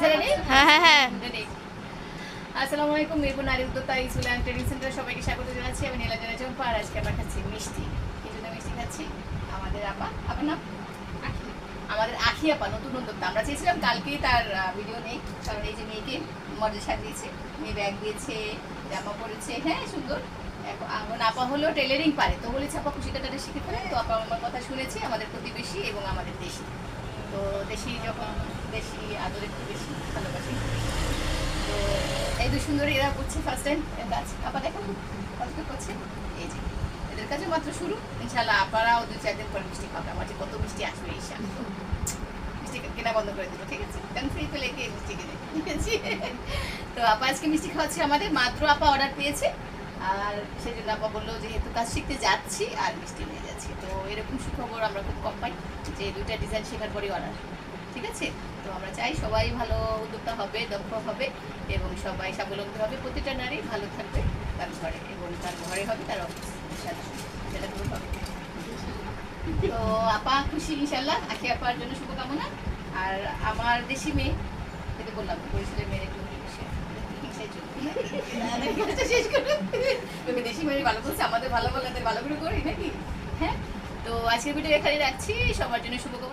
হ্যাঁ হ্যাঁ হ্যাঁ। আসসালামু আলাইকুম মিরপুর নারী উদ্যোক্তা ইসুল অ্যান্ড ট্রেডিং সেন্টারে সবাইকে স্বাগত জানাচ্ছি। আমি নীলা জানা চম্পা আর আজকে আমরা খাচ্ছি মিষ্টি। কি জন্য মিষ্টি খাচ্ছি? আমাদের আপা আপনার নাম? আমাদের আখি আপা নতুন উদ্যোক্তা। আমরা চেয়েছিলাম কালকেই তার ভিডিও নেই কারণ এই যে মেয়েকে মডেল সাজিয়েছে মেয়ে ব্যাগ দিয়েছে জামা পরেছে। হ্যাঁ সুন্দর। এখন আপা হলো টেলারিং পারে। তো বলেছে আপা খুশি কাটাটা শিখে তো আপা আমার কথা শুনেছে আমাদের প্রতিবেশী এবং আমাদের দেশি। তো দেশি যখন দেশি আদর একটু বেশি ভালোবাসি তো এই দুই সুন্দরী এরা করছে ফার্স্ট টাইম কাজ আপা দেখো কষ্ট করছে? এই যে, এদের কাছে মাত্র শুরু। ইনশাল্লাহ আপনারাও দু চার দিন পর মিষ্টি খাবে। আমার যে কত মিষ্টি আসবে, ঈশা। মিষ্টি কেনা বন্ধ করে দেবো ঠিক আছে? কারণ ফ্রি পেলে কে মিষ্টি কিনে? আছে তো আপা আজকে মিষ্টি খাওয়াচ্ছে আমাদের। মাত্র আপা অর্ডার পেয়েছে। আর সেই জন্য আপা বলল যেহেতু কাজ শিখতে যাচ্ছি আর মিষ্টি নিয়ে যাচ্ছি। তো এরকম সুখবর আমরা খুব কম পাই যে, দুইটা ডিজাইন শেখার পরেই অর্ডার ঠিক আছে? তো আমরা চাই সবাই ভালো উদ্যোক্তা হবে, দক্ষ হবে এবং সবাই স্বাবলম্বী হবে। প্রতিটা নারী ভালো থাকবে তার ঘরে এবং তার ঘরে হবে তার সেটা হবে। তো আপা খুশি ইনশাল্লাহ আখি আপার জন্য শুভকামনা। আর আমার দেশি মেয়ে যেটা বললাম পরিচয় মেয়ের একটু করো। দেশি মেয়ে ভালো আমাদের ভালো বলে ভালো করে করি নাকি? হ্যাঁ? তো আজকের ভিডিও এখানে রাখছি। সবার জন্য শুভকামনা।